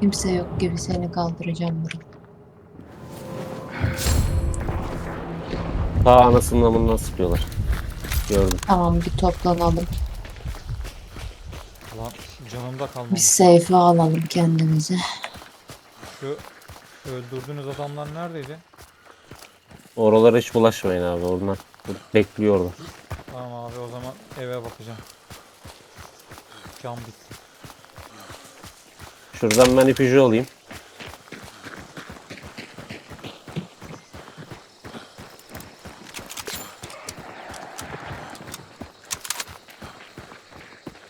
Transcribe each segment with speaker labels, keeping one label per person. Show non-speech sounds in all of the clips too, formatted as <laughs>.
Speaker 1: Kimse yok gibi seni kaldıracağım buraya.
Speaker 2: Ta anasının amından sıkıyorlar. Gördüm.
Speaker 1: Tamam bir toplanalım.
Speaker 3: Canımda
Speaker 1: Bir
Speaker 3: kalmamış.
Speaker 1: seyfe alalım kendimize.
Speaker 3: Şu öldürdüğünüz adamlar neredeydi?
Speaker 2: Oralara hiç bulaşmayın abi. Onlar bekliyorlar.
Speaker 3: Tamam abi o zaman eve bakacağım. Cam bitti.
Speaker 2: Şuradan ben ipucu alayım.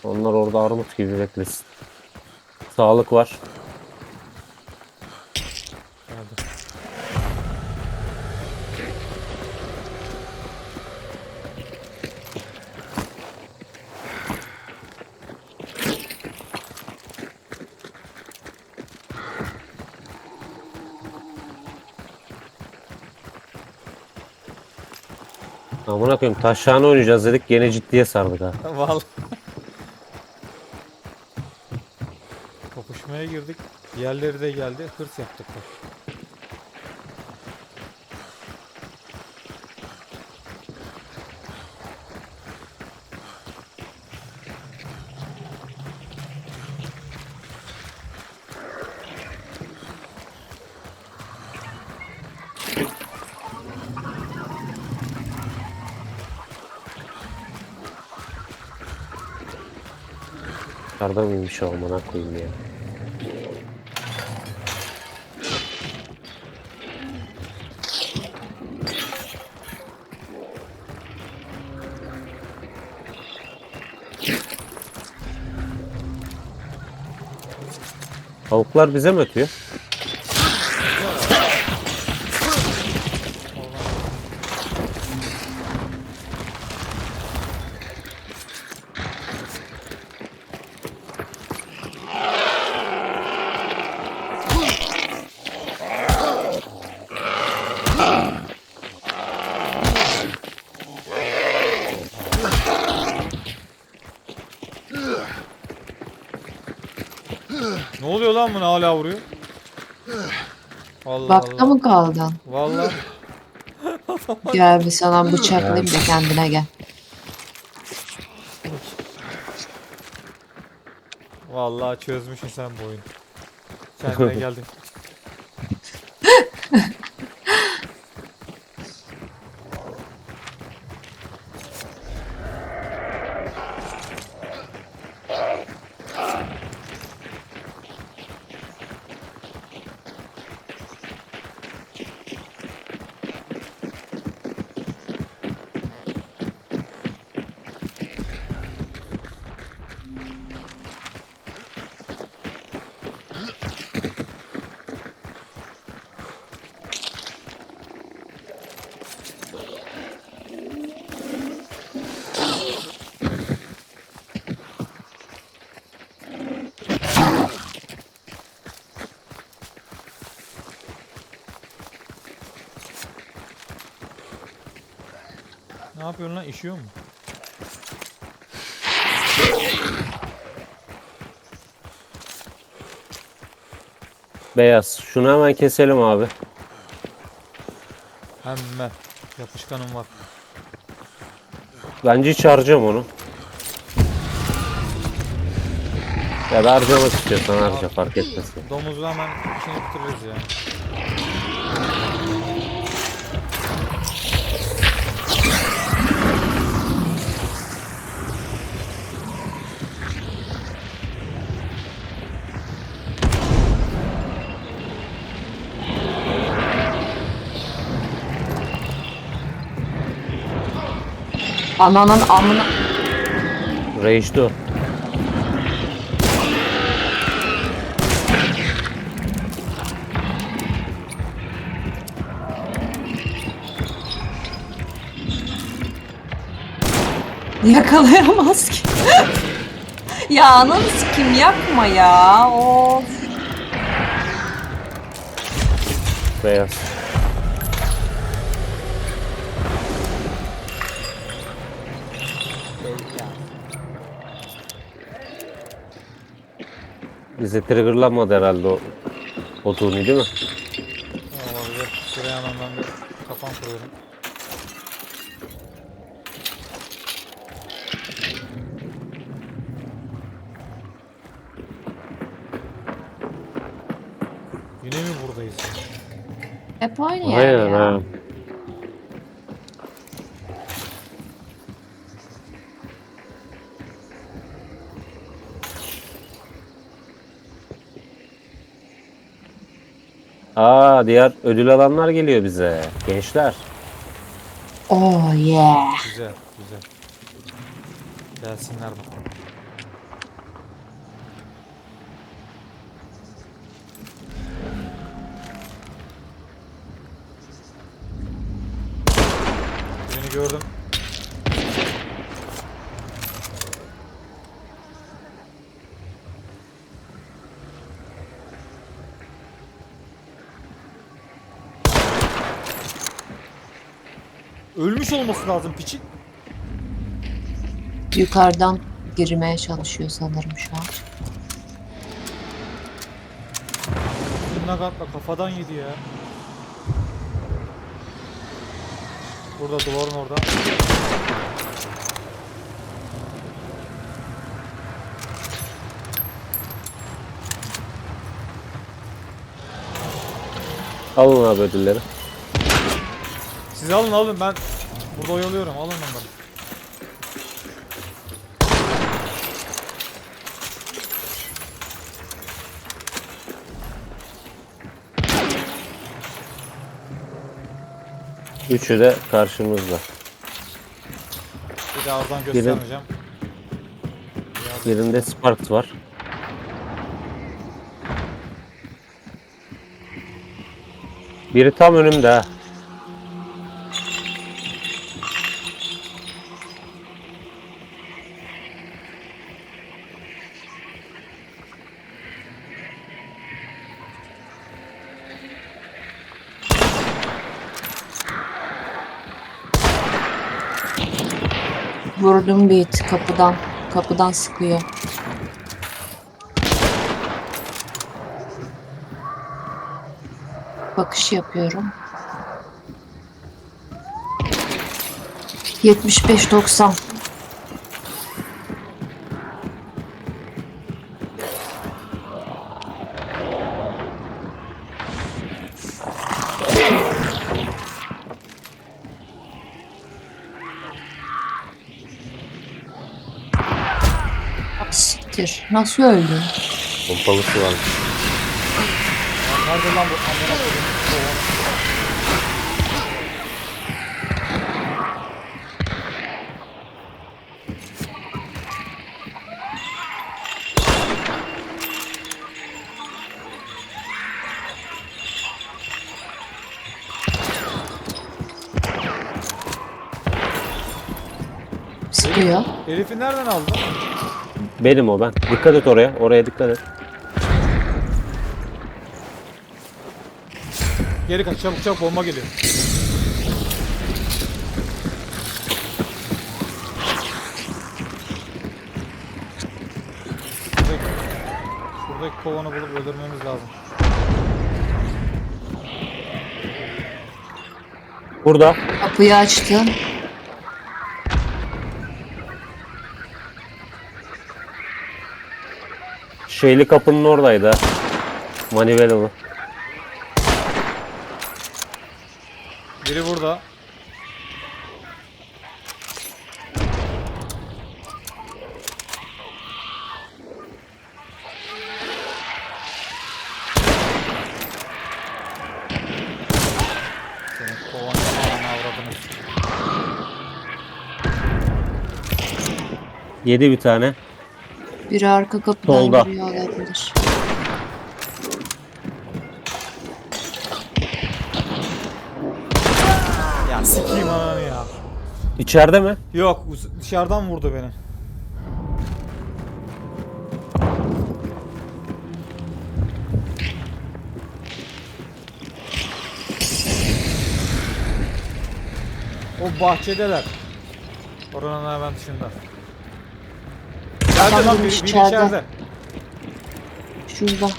Speaker 2: Onlar orada armut gibi beklesin. Sağlık var.
Speaker 3: Geldi.
Speaker 2: Amına koyayım taşhane oynayacağız dedik gene ciddiye sardık ha. <laughs>
Speaker 3: Vallahi. Kapışmaya girdik. Diğerleri de geldi. Hırs yaptık.
Speaker 2: Yukarıda mıymış o amına koyayım ya. Tavuklar bize mi ötüyor?
Speaker 3: Ne oluyor lan buna hala vuruyor? Allah
Speaker 1: Bakta
Speaker 3: Allah.
Speaker 1: mı kaldın?
Speaker 3: Vallahi <laughs>
Speaker 1: Gel bir sana bıçaklayayım da kendine gel.
Speaker 3: vallahi çözmüşsün sen bu oyunu. Kendine <laughs> geldin. Ne yapıyorsun lan? İşiyor mu?
Speaker 2: Beyaz. Şunu hemen keselim abi.
Speaker 3: Hemen. Yapışkanım var.
Speaker 2: Bence hiç harcam onu. Ya da harcamak istiyorsan harca fark etmez.
Speaker 3: Domuzu hemen işini bitiririz ya.
Speaker 1: Ananın amına...
Speaker 2: Rage'di o.
Speaker 1: Yakalayamaz ki. <laughs> Ya ananı sikim yapma ya. Of.
Speaker 2: Beyaz. Bize triggerlanmadı herhalde o. O Tuni değil mi?
Speaker 3: Olabilir. Şuraya hemen ben bir kafam kuruyorum. Yine mi buradayız? ya?
Speaker 1: Hep aynı yer
Speaker 2: Aynen
Speaker 1: ya.
Speaker 2: ha. Aa diğer ödül alanlar geliyor bize. Gençler.
Speaker 1: Oh yeah.
Speaker 3: Güzel, güzel. Gelsinler bakalım. Birini gördüm. Ölmüş olması lazım piçin.
Speaker 1: Yukarıdan girmeye çalışıyor sanırım şu an.
Speaker 3: Nagat'la kafadan yedi ya. Burada duvarın orada.
Speaker 2: Alın abi ödülleri.
Speaker 3: Siz alın alın ben burada oyalıyorum alın onları.
Speaker 2: Üçü de karşımızda.
Speaker 3: Bir daha oradan göstermeyeceğim.
Speaker 2: Birinde Sparks var. Biri tam önümde ha.
Speaker 1: Vurdum bir it kapıdan. Kapıdan sıkıyor. Bakış yapıyorum. 75-90. Siktir. Nasıl öldü?
Speaker 2: Pompalısı var.
Speaker 3: Nerede lan bu amına koyayım?
Speaker 1: Sıkıyor.
Speaker 3: Herifi nereden aldın?
Speaker 2: Benim o ben. Dikkat et oraya. Oraya dikkat et.
Speaker 3: Geri kaç çabuk çabuk bomba geliyor. Şuradaki, şuradaki kovanı bulup öldürmemiz lazım.
Speaker 2: Burada.
Speaker 1: Kapıyı açtım.
Speaker 2: Şeyli kapının oradaydı ha. Manivelalı.
Speaker 3: Biri burada.
Speaker 2: Yedi bir tane.
Speaker 1: Biri arka kapıdan
Speaker 2: Solda.
Speaker 1: giriyor olabilir.
Speaker 3: Ya sikeyim ananı ya.
Speaker 2: İçeride mi?
Speaker 3: Yok dışarıdan vurdu beni. O bahçedeler. Oranın hemen dışında.
Speaker 1: Adam
Speaker 3: lan biri, biri
Speaker 1: içeride.
Speaker 3: içeride.
Speaker 1: Şurada.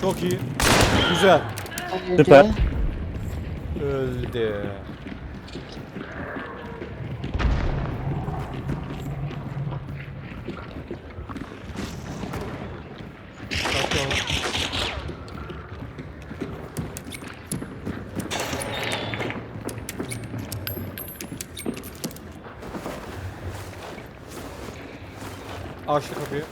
Speaker 3: Çok iyi. Güzel.
Speaker 1: Öldü.
Speaker 2: Süper.
Speaker 3: Öldü. Bakalım. Aç şu kapıyı.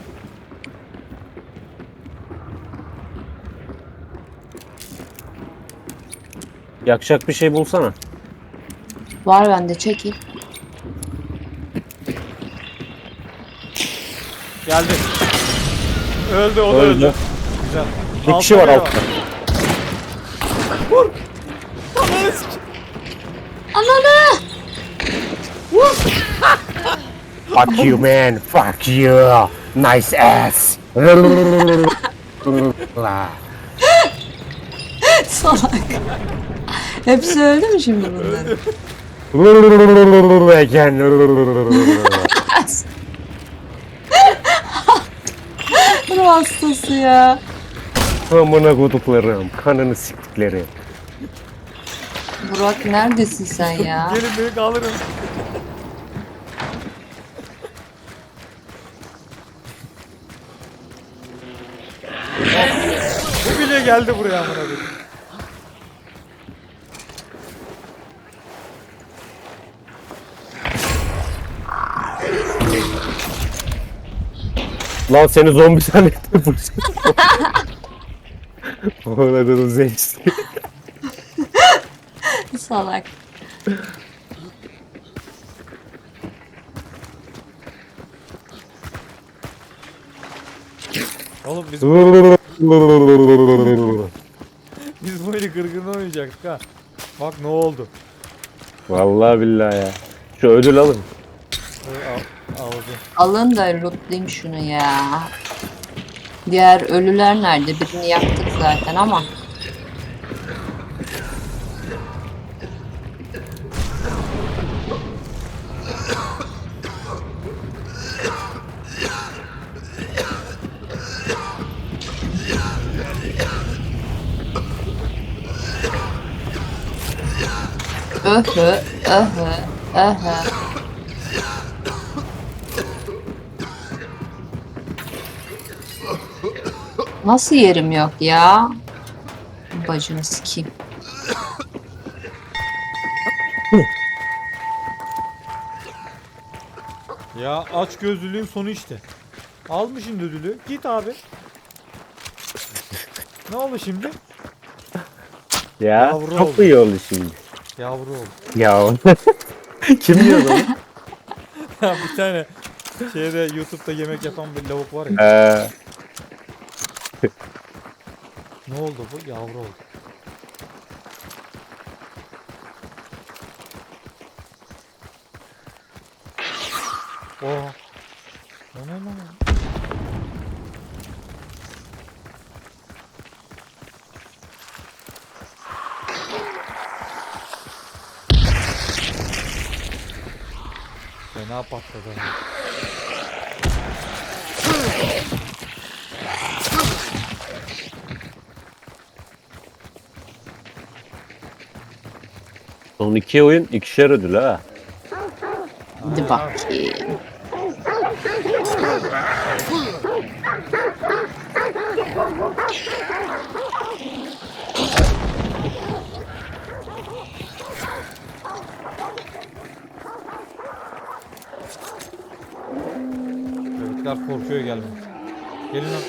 Speaker 2: Yakacak bir şey bulsana.
Speaker 1: Var bende çekil.
Speaker 3: Geldi. Öldü o da
Speaker 2: Öldü.
Speaker 3: öldü. Güzel.
Speaker 2: Bir kişi var altta.
Speaker 3: Vur. Ananı sik-
Speaker 1: Ananı!
Speaker 2: Fuck you man. Fuck you. Nice ass.
Speaker 1: Salak. Hepsi öldü mü şimdi bunların?
Speaker 2: Again.
Speaker 1: Ruh hastası ya.
Speaker 2: Amına koduklarım. Kanını siktiklerim.
Speaker 1: Burak neredesin sen ya?
Speaker 3: Gelin beni kaldırın. Geldi buraya amına koyayım.
Speaker 2: Lan seni zombi zannettim. Ona da zencisi.
Speaker 1: Salak.
Speaker 3: Oğlum biz, <laughs> <laughs> biz bu oyunu gırgırını oynayacaktık ha. Bak ne oldu.
Speaker 2: Vallahi billahi ya. Şu ödül alın.
Speaker 3: Al, aldı.
Speaker 1: Alın da lootlayayım şunu ya. Diğer ölüler nerede? Birini yaktık zaten ama. Öhü, öhü, öhü. Nasıl yerim yok ya? Bacını sikeyim.
Speaker 3: Ya aç gözlülüğün sonu işte. Almışsın ödülü. Git abi. ne oldu şimdi?
Speaker 2: Ya
Speaker 3: Yavru
Speaker 2: çok
Speaker 3: oldu.
Speaker 2: iyi oldu şimdi.
Speaker 3: Yavru oldu.
Speaker 2: Ya <laughs> kim diyor? <laughs>
Speaker 3: Ya bir tane şeyde YouTube'da yemek yapan bir lavuk var ya.
Speaker 2: Ee,
Speaker 3: Ne oldu bu? Yavru oldu. <laughs> Oha. Patladı.
Speaker 2: son iki oyun ikişer ödül ha.
Speaker 1: Hadi bakayım.
Speaker 3: Gelin lan.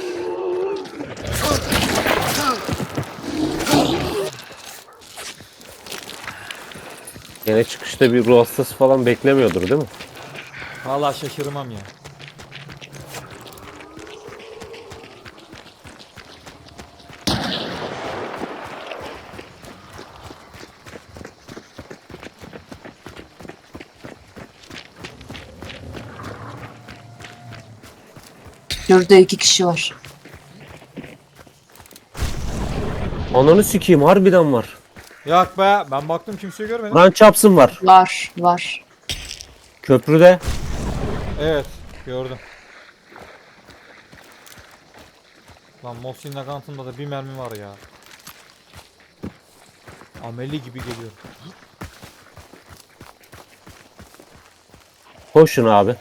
Speaker 2: Yine çıkışta bir ruh hastası falan beklemiyordur değil mi?
Speaker 3: Vallahi şaşırmam ya.
Speaker 1: Şurada iki kişi var.
Speaker 2: Ananı sikeyim harbiden var.
Speaker 3: Yak be. Ben baktım kimseyi görmedim.
Speaker 2: Lan çapsın var.
Speaker 1: Var var.
Speaker 2: Köprüde.
Speaker 3: Evet. Gördüm. Lan Mosin Nagant'ımda da bir mermi var ya. Ameli gibi geliyor.
Speaker 2: Koşun abi.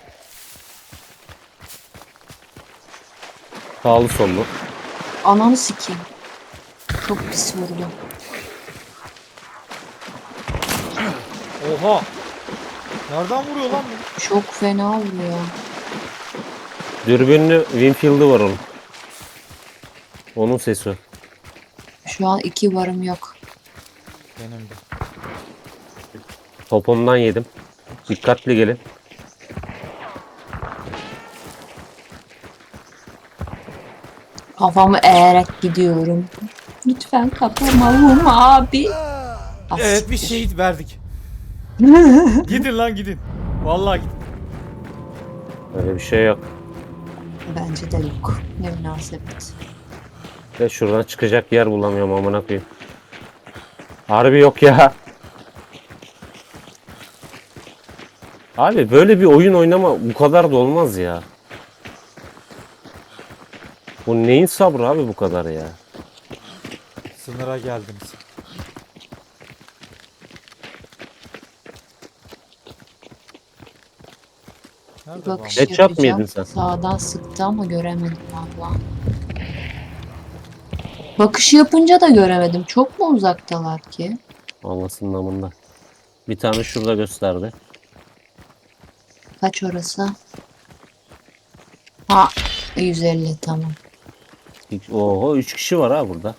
Speaker 2: Sağlı sollu.
Speaker 1: Ananı sikeyim. Çok pis vurdum.
Speaker 3: Oha! Nereden vuruyor lan bu?
Speaker 1: Çok fena vuruyor.
Speaker 2: Dürbünlü Winfield'ı var onun. Onun sesi.
Speaker 1: Şu an iki varım yok.
Speaker 3: Benim de.
Speaker 2: Topundan yedim. Dikkatli gelin.
Speaker 1: Kafamı eğerek gidiyorum. Lütfen kapamam abi. Ah,
Speaker 3: Evet bir
Speaker 1: siktir.
Speaker 3: şehit verdik. <laughs> gidin lan gidin. Vallahi gidin.
Speaker 2: Öyle bir şey yok.
Speaker 1: Bence de yok. Ne münasebet.
Speaker 2: Ve şuradan çıkacak yer bulamıyorum amına koyayım. Harbi yok ya. Abi böyle bir oyun oynama bu kadar da olmaz ya. Bu neyin sabrı abi bu kadar ya?
Speaker 3: Sınıra geldiniz. Nerede bu
Speaker 1: Bakış
Speaker 2: mı
Speaker 1: yapacağım.
Speaker 2: yedin sen?
Speaker 1: Sağdan sıktı ama göremedim valla. Bakış yapınca da göremedim. Çok mu uzaktalar ki?
Speaker 2: Anlasın namında. Bir tane şurada gösterdi.
Speaker 1: Kaç orası? Ha 150 tamam.
Speaker 2: Oho 3 kişi var ha burada.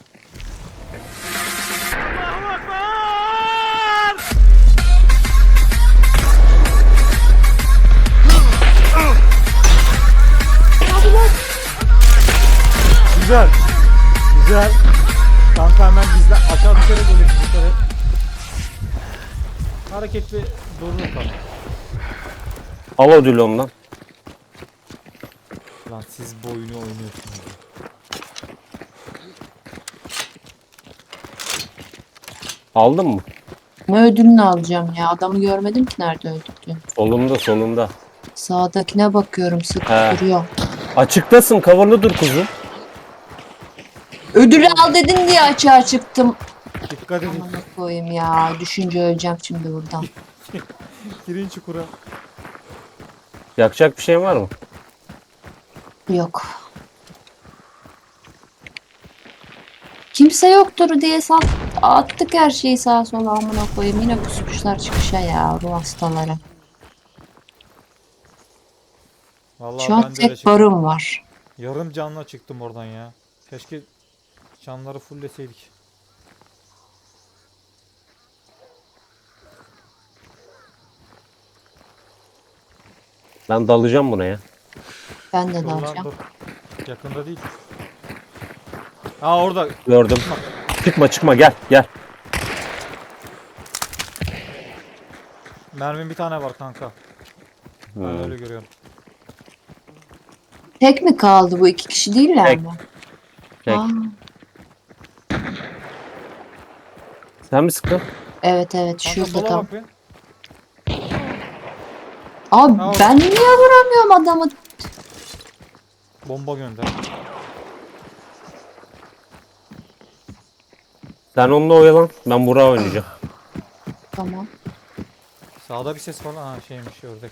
Speaker 3: Güzel. Güzel. Kanka hemen bizle aşağı düşerek oluyorsun yukarı. Hareketli durur kanka.
Speaker 2: Al ödülü ondan.
Speaker 3: Lan siz bu oyunu oynuyorsunuz.
Speaker 2: Aldın mı?
Speaker 1: Ne ödülünü alacağım ya? Adamı görmedim ki nerede öldürdü.
Speaker 2: Solunda solunda.
Speaker 1: Sağdakine bakıyorum sık
Speaker 2: He.
Speaker 1: duruyor.
Speaker 2: Açıktasın coverlı dur kuzum.
Speaker 1: Ödülü al dedin diye açığa çıktım.
Speaker 3: Dikkat edin.
Speaker 1: Amına koyayım ya. Düşünce öleceğim şimdi buradan. <laughs>
Speaker 3: Girin çukura.
Speaker 2: Yakacak bir şey var mı?
Speaker 1: Yok. Kimse yoktur diye sat, attık her şeyi sağa sola amına koyayım. Yine pusmuşlar çıkışa ya ruh hastaları.
Speaker 3: Vallahi
Speaker 1: Şu an
Speaker 3: ben de öyle
Speaker 1: tek
Speaker 3: çıktım.
Speaker 1: barım var.
Speaker 3: Yarım canla çıktım oradan ya. Keşke canları fullleseydik.
Speaker 2: Ben dalacağım buna ya.
Speaker 1: Ben de
Speaker 3: Dur lan
Speaker 1: dalacağım.
Speaker 3: dur. Yakında değil. Ha orada.
Speaker 2: Gördüm. Çıkma çıkma gel gel.
Speaker 3: Mermin bir tane var kanka. Ben
Speaker 2: Hmm.
Speaker 3: öyle görüyorum.
Speaker 1: Tek mi kaldı bu? iki kişi değiller
Speaker 2: Tek.
Speaker 1: mi?
Speaker 2: Tek.
Speaker 1: Aa,
Speaker 2: Sen mi sıktın?
Speaker 1: evet evet
Speaker 3: Kanka
Speaker 1: şurada
Speaker 3: sola
Speaker 1: tam.
Speaker 3: bak bir.
Speaker 1: Abi ben niye vuramıyorum adamı?
Speaker 3: Bomba gönder.
Speaker 2: Sen onunla oyalan. Ben Burak'a oynayacağım. <clears throat>
Speaker 1: Tamam.
Speaker 3: Sağda bir ses falan. Ha şeymiş ördek.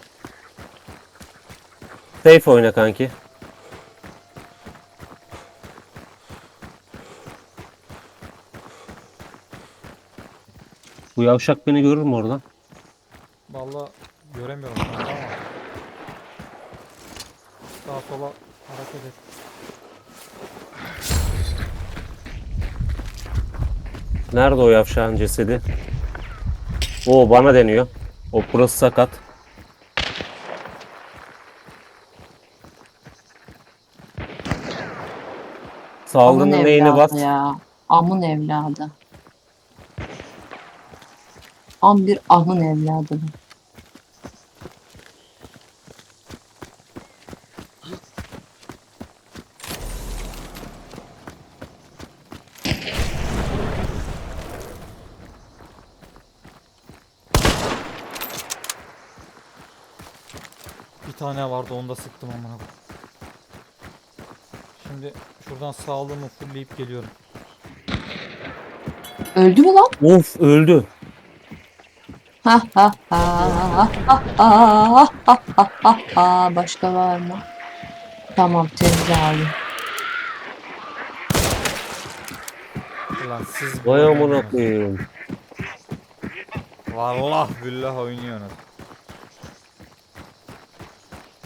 Speaker 2: Safe oyna kanki. Bu yavşak beni görür mü oradan?
Speaker 3: Vallahi göremiyorum kanka ama. Sağa sola hareket et.
Speaker 2: Nerede o yavşağın cesedi? O bana deniyor. O burası sakat.
Speaker 1: Amın
Speaker 2: Sağlığının neyini
Speaker 1: evladı
Speaker 2: bas.
Speaker 1: ya. Amın evladı. Am bir amın evladı. bu.
Speaker 3: Tane vardı onu da sıktım amına koyayım. Şimdi şuradan sağlığımı fullleyip geliyorum.
Speaker 1: Öldü mü lan?
Speaker 2: Of öldü.
Speaker 1: Ha ha ha ha ha ha ha ha ha ha. Başka var mı? Tamam temiz abi.
Speaker 3: Ulan siz
Speaker 2: Vay amına koyayım.
Speaker 3: Vallahi billah oynuyorsunuz.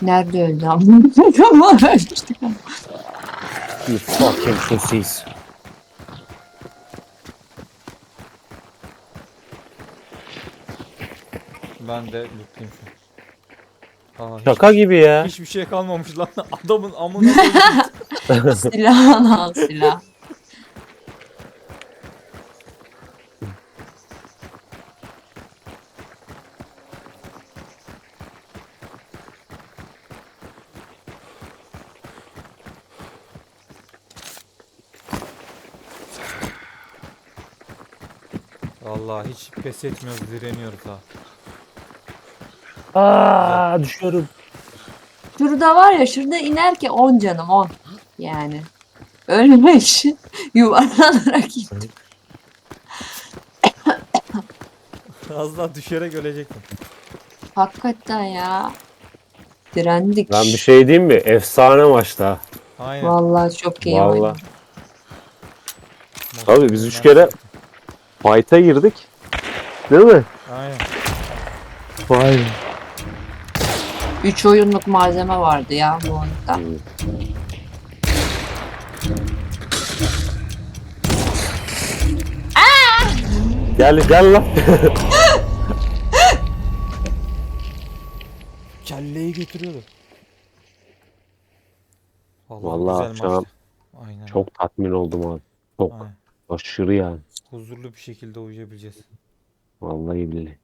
Speaker 1: Nerede öldü ama? Ölmüştük ama.
Speaker 2: You fucking pussies.
Speaker 3: Ben de lootluyum şu an. Aa, hiç-
Speaker 2: Şaka gibi ya.
Speaker 3: Hiçbir şey kalmamış lan. <laughs> Adamın amına koyayım. <laughs>
Speaker 1: Silahını al silah.
Speaker 3: Vallahi hiç pes etmiyoruz, direniyoruz ha.
Speaker 2: Aa düşüyorum.
Speaker 1: Şurada var ya şurada iner ki 10 canım 10. Yani. Ölmek için <laughs> yuvarlanarak gittim. <laughs>
Speaker 3: Az daha düşerek ölecektim.
Speaker 1: Hakikaten ya. Direndik.
Speaker 2: Ben bir şey diyeyim mi? Efsane maçta.
Speaker 3: Aynen.
Speaker 1: Vallahi çok iyi
Speaker 2: Vallahi.
Speaker 1: oynadı.
Speaker 2: Tabii biz üç kere fight'a girdik. Değil mi?
Speaker 3: Aynen.
Speaker 2: Vay.
Speaker 1: 3 oyunluk malzeme vardı ya bu oyunda.
Speaker 2: Gel gel lan. <laughs>
Speaker 3: Kelleyi götürüyordu. Vallahi,
Speaker 2: Vallahi
Speaker 3: güzel maçtı. Aynen.
Speaker 2: Çok tatmin oldum abi. Çok
Speaker 3: Aynen.
Speaker 2: aşırı yani.
Speaker 3: Huzurlu bir şekilde uyuyabileceğiz.
Speaker 2: Vallahi billahi.